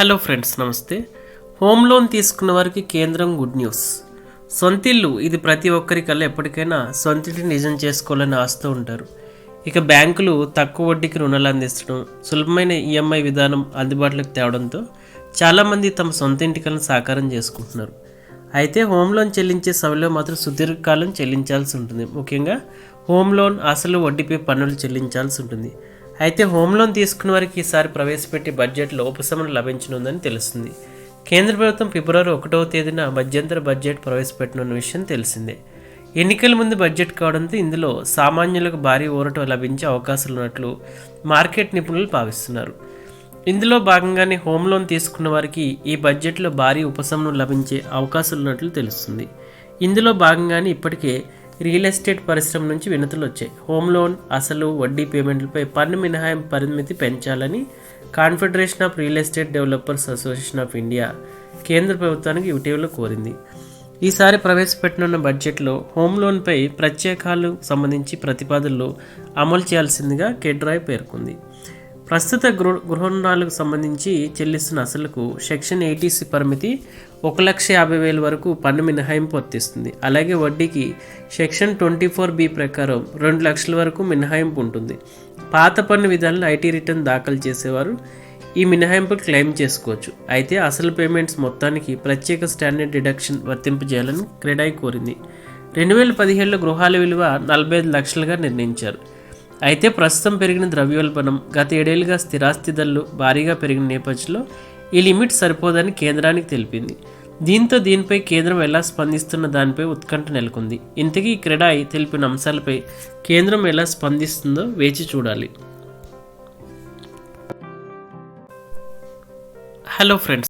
Hello friends నమస్తే. Home loan తీసుకున్న వారికి కేంద్రం గుడ్ న్యూస్. సొంతిల్లు ఇది ప్రతి ఒక్కరికల్లా ఎప్పటికైనా సొంతింటిని నిజం చేసుకోవాలని ఆస్తూ ఉంటారు. ఇక బ్యాంకులు తక్కువ వడ్డీకి రుణాలు అందించడం సులభమైన ఈఎంఐ విధానం అందుబాటులోకి తేవడంతో చాలామంది తమ సొంత ఇంటికలను సాకారం చేసుకుంటున్నారు. అయితే హోమ్ లోన్ చెల్లించే సమయంలో మాత్రం సుదీర్ఘకాలం చెల్లించాల్సి ఉంటుంది. ముఖ్యంగా హోమ్ లోన్ అసలు వడ్డీపై పన్నులు చెల్లించాల్సి ఉంటుంది. అయితే హోమ్ లోన్ తీసుకున్న వారికి ఈసారి ప్రవేశపెట్టే బడ్జెట్లో ఉపశమనం లభించనుందని తెలుస్తుంది. కేంద్ర ప్రభుత్వం ఫిబ్రవరి ఒకటవ తేదీన మధ్యంతర బడ్జెట్ ప్రవేశపెట్టనున్న విషయం తెలిసిందే. ఎన్నికల ముందు బడ్జెట్ కావడంతో ఇందులో సామాన్యులకు భారీ ఊరట లభించే అవకాశాలు ఉన్నట్లు మార్కెట్ నిపుణులు భావిస్తున్నారు. ఇందులో భాగంగానే హోమ్ లోన్ తీసుకున్న వారికి ఈ బడ్జెట్లో భారీ ఉపశమనం లభించే అవకాశాలు ఉన్నట్లు తెలుస్తుంది. ఇందులో భాగంగానే ఇప్పటికే రియల్ ఎస్టేట్ పరిశ్రమ నుంచి వినతులు వచ్చాయి. హోమ్ లోన్ అసలు వడ్డీ పేమెంట్లపై పన్ను మినహాయింపు పరిమితి పెంచాలని confederation of real estate developers association of India కేంద్ర ప్రభుత్వానికి ఇటీవల కోరింది. ఈసారి ప్రవేశపెట్టనున్న బడ్జెట్లో హోమ్ లోన్పై ప్రత్యేకాలు సంబంధించి ప్రతిపాదనలు అమలు చేయాల్సిందిగా కెడ్రాయ్ పేర్కొంది. ప్రస్తుత గృహ గృహ రుణాలకు సంబంధించి చెల్లిస్తున్న అసలుకు సెక్షన్ ఎయిటీసీ పరిమితి ఒక లక్ష యాభై వేల వరకు పన్ను మినహాయింపు వర్తిస్తుంది. అలాగే వడ్డీకి సెక్షన్ ట్వంటీ ఫోర్ బి ప్రకారం రెండు లక్షల వరకు మినహాయింపు ఉంటుంది. పాత పన్ను విధానాలు ఐటీ రిటర్న్ దాఖలు చేసేవారు ఈ మినహాయింపు క్లెయిమ్ చేసుకోవచ్చు. అయితే అసలు పేమెంట్స్ మొత్తానికి ప్రత్యేక స్టాండర్డ్ డిడక్షన్ వర్తింపజేయాలని క్రెడాయి కోరింది. రెండు వేల పదిహేడులో గృహాల విలువ నలభై ఐదు లక్షలుగా నిర్ణయించారు. అయితే ప్రస్తుతం పెరిగిన ద్రవ్యోల్బణం గత ఏడేళ్ళుగా స్థిరాస్తి ధరలు భారీగా పెరిగిన నేపథ్యంలో ఈ లిమిట్ సరిపోదని కేంద్రానికి తెలిపింది. దీంతో దీనిపై కేంద్రం ఎలా స్పందిస్తున్న దానిపై ఉత్కంఠ నెలకొంది. ఇంతకీ ఈ క్రెడాయి తెలిపిన అంశాలపై కేంద్రం ఎలా స్పందిస్తుందో వేచి చూడాలి. Hello friends